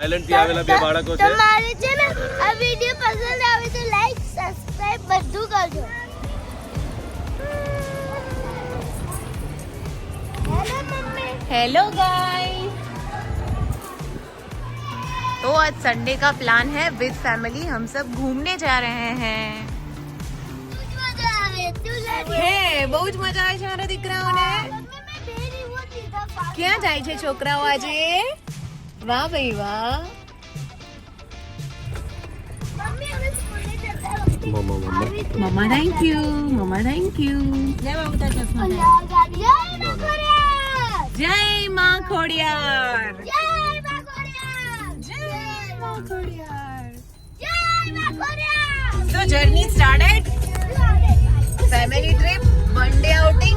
Thailand થી આવેલા બે બાળકો છે તમારે છે ને આ વિડીયો પસંદ આવે તો લાઈક સબસ્ક્રાઇબ બધું કરજો હેલો મમ્મી हेलो गाइस तो आज संडे का प्लान है विद फैमिली हम सब घूमने जा रहे हैं તું જ મજા આવે તું લાગે હે બહુ જ મજા આવે છે મારા દીકરાઓને મમ્મી મેં બે રિમોટ લીધા પાછા. ક્યાં જાય છે છોકરાઓ આજે वाह भाई वाह। मम्मा थैंक यू मम्मा थैंक यू जय माँ खोड़ियार तो journey started family trip Monday outing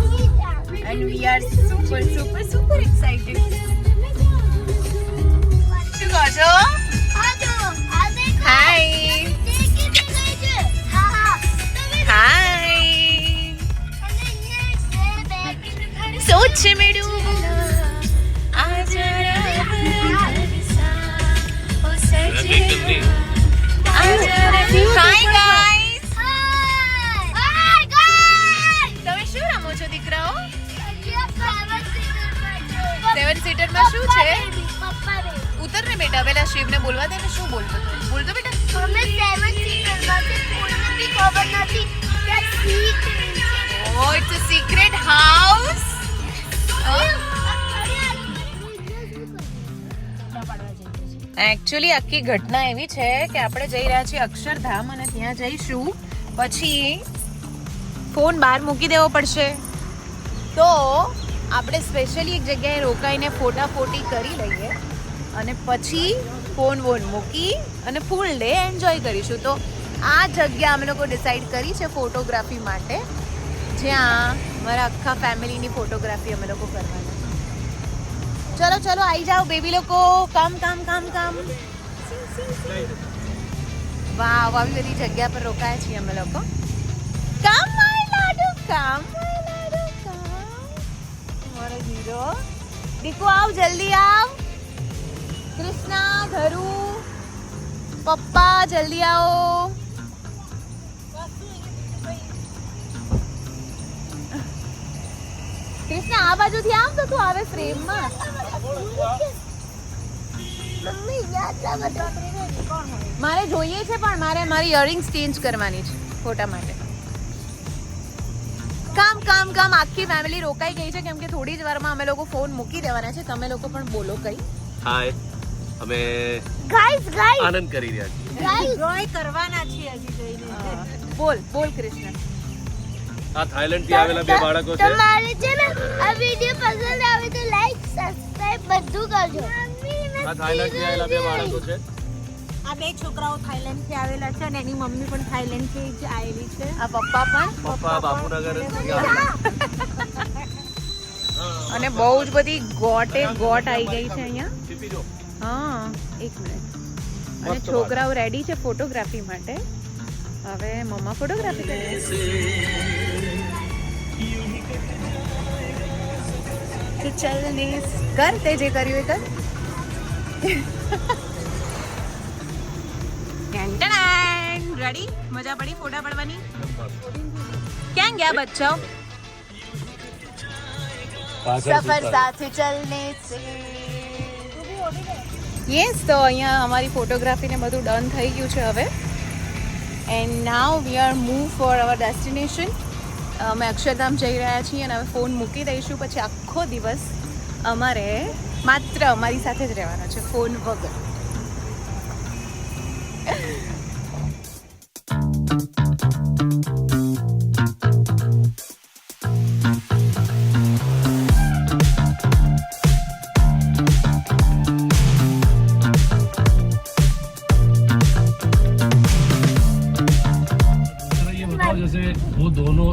દીકરાઓ? સેવન સેવન સીટરમાં શું છે? ઉતર ને બેટા પેલા શિવને બોલવા દે ને શું બોલતો બોલતો બેટા. અમે સેવન સીટરમાંથી કોઈને બી ખબર નથી. કે seat O it's a secret house actually આખી ઘટના એવી છે કે આપણે જઈ રહ્યા છીએ અક્ષરધામ અને ત્યાં જઈશું. પછી ફોન બહાર મૂકી દેવો પડશે. તો આપણે સ્પેશિયલી એક જગ્યાએ રોકાઈને ફોટા ફોટી કરી લઈએ અને પછી ફોન વોન મૂકી અને ફૂલ ડે એન્જોય કરીશું. તો આ જગ્યા અમે લોકો ડિસાઈડ કરી છે ફોટોગ્રાફી માટે. જ્યાં મારા આખા ફેમિલીની ફોટોગ્રાફી અમે લોકો કરવાના. છે ચલો ચલો આવી જાઓ બેબી લોકો કામ કામ કામ કામ વાવ આવી બધી જગ્યા પર રોકાયા છીએ અમે લોકો કામ માય લાડુ કામ માય લાડુ કામ મારો હીરો દીકુ આવ જલ્દી આવ કૃષ્ણા ધરુ પપ્પા જલ્દી આવો કૃષ્ણા આ બાજુથી આમ તો તું આવે ફ્રેમમાં મારે જોઈએ છે પણ મારે મારી ઇયરિંગ્સ ચેન્જ કરવાની છે ફોટા માટે. કામ કામ કામ આખી ફેમિલી રોકાઈ ગઈ છે કેમ કે થોડી જ વારમાં અમે લોકો ફોન મૂકી દેવાના છે. તમે લોકો પણ બોલો કઈ. હાય અમે ગાઈસ ગાઈસ આનંદ કરી રહ્યા છીએ. ગાઈસ ડ્રોય કરવાના છીએ હજી જઈને. બોલ બોલ કૃષ્ણ. આ થાઈલેન્ડથી આવેલા બે બાળકો છે. તમારે છે ને આ વિડિયો પસંદ આવે તો લાઈક સબસ્ક્રાઇબ બધું કરજો. આ થાઈલેન્ડથી આવેલા બે બાળકો છે. આ બે છોકરાઓ થાઈલેન્ડથી આવેલા છે અને એની મમ્મી પણ થાઈલેન્ડથી જ આવેલી છે. આ પપ્પા પણ? પપ્પા બાપુનગરથી આવેલા. અને બહુ જ બધી ગોટે ગોટ આવી ગઈ છે અહીંયા. હા એક મિનિટ અને છોકરાઓ રેડી છે ફોટોગ્રાફી માટે? હવે મમ્મા ફોટોગ્રાફી કરે તો ચલ ને કર તે જે કર્યું એ કર. રેડી મજા પડી ફોટા પડવાની? ક્યાં ગયા બચ્ચાઓ? સફર સાથે ચલને સે યસ તો અહીંયા અમારી ફોટોગ્રાફી ને બધું ડન થઈ ગયું છે હવે. And now we are move for our destination અમે અક્ષરધામ જઈ રહ્યા છીએ અને હવે ફોન મૂકી દઈશું. પછી આખો દિવસ અમારે માત્ર અમારી સાથે જ રહેવાનો છે ફોન વગર.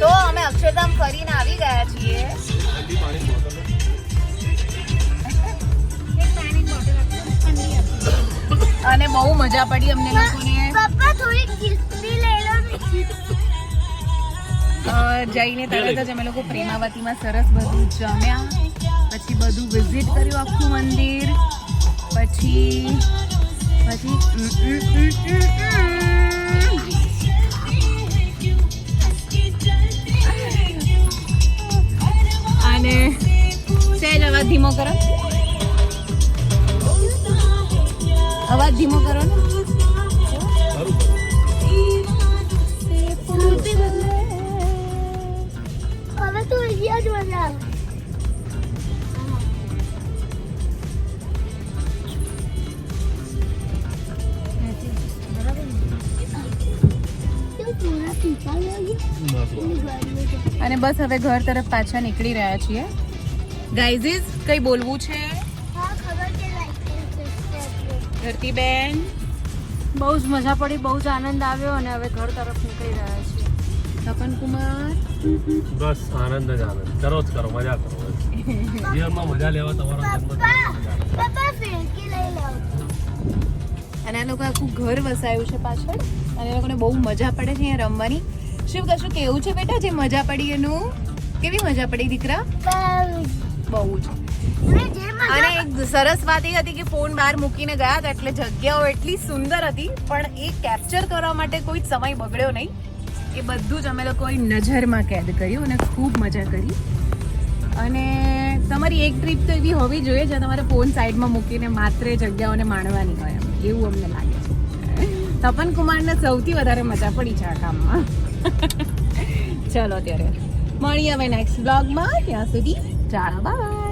તો અમે અક્ષરધામ ફરીને આવી ગયા છીએ. અને બહુ મજા પડી અમને લોકોને. પપ્પા થોડી લઈ લો જઈને તરત જ અમે લોકો પ્રેમાવતીમાં સરસ બધું જમ્યા. પછી બધું વિઝિટ કર્યું આખું મંદિર. પછી પછી ધીમો કરો. અવાજ ધીમો કરો ને. હવે તો અહીંયા જ મજા આવે. કેવું પૂરા ટીચા લઈ ગયા? અને બસ હવે ઘર તરફ પાછા નીકળી રહ્યા છીએ. ગાઈઝીસ કઈ બોલવું છે? હા, ખબર છે, like, ધરતીબેન? બહુ જ મજા પડી બહુ જ આનંદ આવ્યો અને હવે ઘર તરફ નીકળી રહ્યા છીએ. તપન કુમાર બસ આનંદ જ આનંદ. કરો જ કરો મજા કરો. જીવનમાં મજા લેવા તમારો અને આ લોકો આખું ઘર વસાયું છે પાછળ. અને એ લોકોને બહુ મજા પડે છે અહીંયા રમવાની. શિવ કશું કેવું છે બેટા જે મજા પડી એનું? કેવી મજા પડી દીકરા? બહુ જ. અને એક સરસ વાત એ હતી કે ફોન બહાર મૂકીને ગયા હતા એટલે જગ્યાઓ એટલી સુંદર હતી પણ એ કેપ્ચર કરવા માટે કોઈ સમય બગડ્યો નહીં. એ બધું જ અમે લોકોએ નજરમાં કેદ કર્યું અને ખૂબ મજા કરી. અને તમારી એક ટ્રીપ તો એવી હોવી જોઈએ જ્યાં તમારે ફોન સાઈડમાં મૂકીને માત્ર જગ્યાઓને માણવાની હોય એમ. એવું અમને લાગે છે. તપન કુમારને સૌથી વધારે મજા પડી છે આ કામમાં. ચલો ત્યારે. મળીએ હવે નેક્સ્ટ બ્લોગમાં ત્યાં સુધી ચાલો બાય